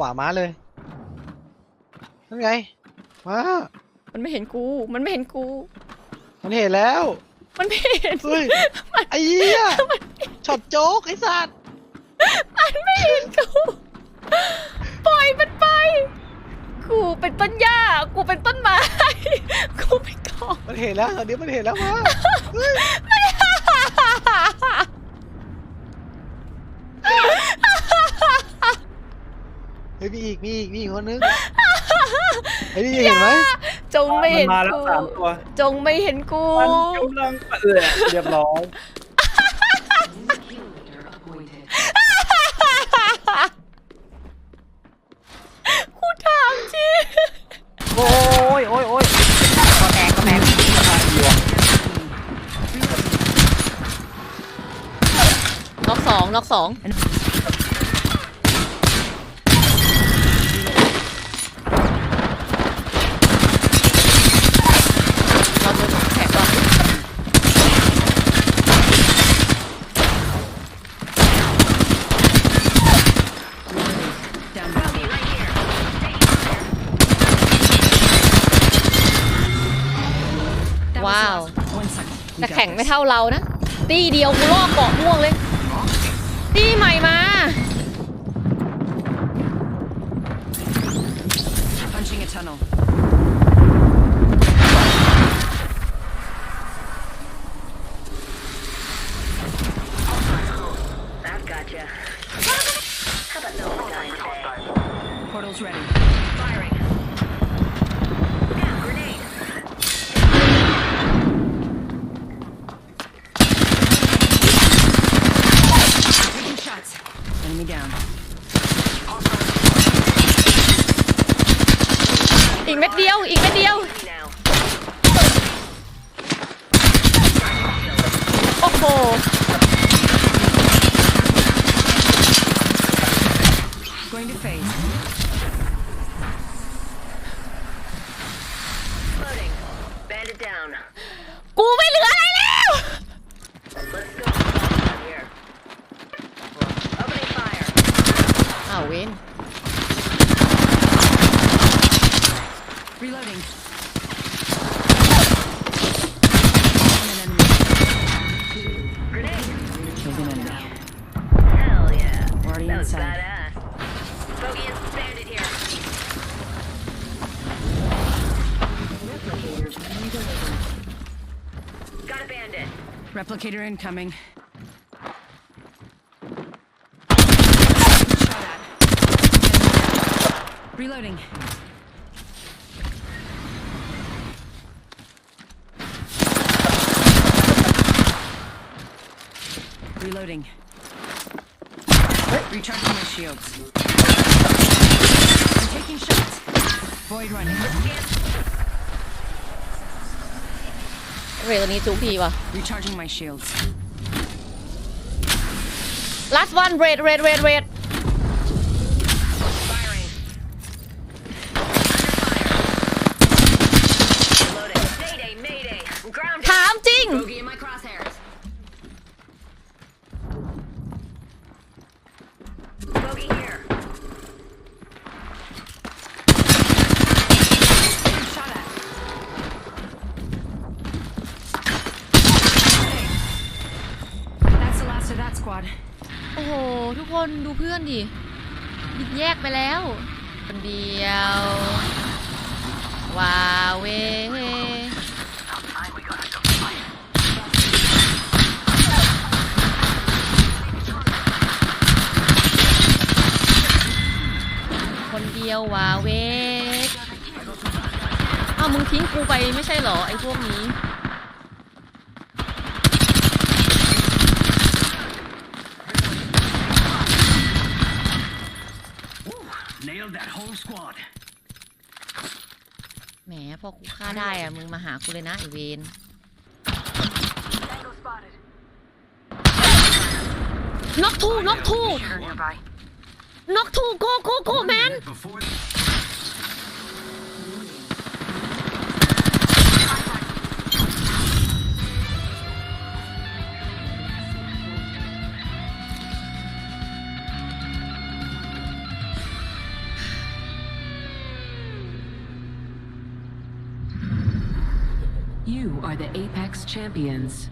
ขวาม้าเลยนั่นไงมามันไม่เห็นกู มันไม่เห็นกู มันเห็นแล้ว มันไม่เห็น เฮ้ยไอ้เหี้ยช็อตโจ๊กไอ้สัตว์มันไม่เห็นกู ปล่อยมันไป กูเป็นต้นหญ้า กูเป็นต้นไม้ กูเป็นกองมันเห็นแล้วตอนนี้มันเห็นแล้วมาเฮ้ย เฮ้ยมีอีกมีอีกมีอีกคนนึงไอ้นี่เห็นไหมจงไม่มัเห็นมาแล้วกูสามตัวจงไม่เห็นกู มันกำลังเออเรียบร้อย กูถามจริงโอ้ยโอ้ยโอ้ยก็แตกก็แตกน็อกสองน็อกสอง ว้าวแต่แข่งไม่เท่าเรานะ ตีเดียวกูลอกเกาะม่วงเลย ตีใหม่มา อีกเม็ดเดียว อีกเม็ดเดียว Ready now. โอ้โห Going to phase. Loading. Bandit down. กูไม่เหลืออะไร Replicator incoming. Reloading. Reloading. Recharging my shields. I'm taking shots. Void running. เรตัวนี้จูพีว่ะ Recharging my shields. last one red red red red คนดูเพื่อนดิบิดแยกไปแล้ว คนเดียวว้าเวคนเดียวว้าวเวอ้าวมึงทิ้งกูไปไม่ใช่เหรอไอ้พวกนี้ Nailed that whole squad แหมพอกูฆ่าได้อะมึงมาหากูเลยนะไอเวน Tango spotted. น็อกทูน็อกทู Nearby. น็อกทูโกโกโกแมน before ฮ You are the Apex champions.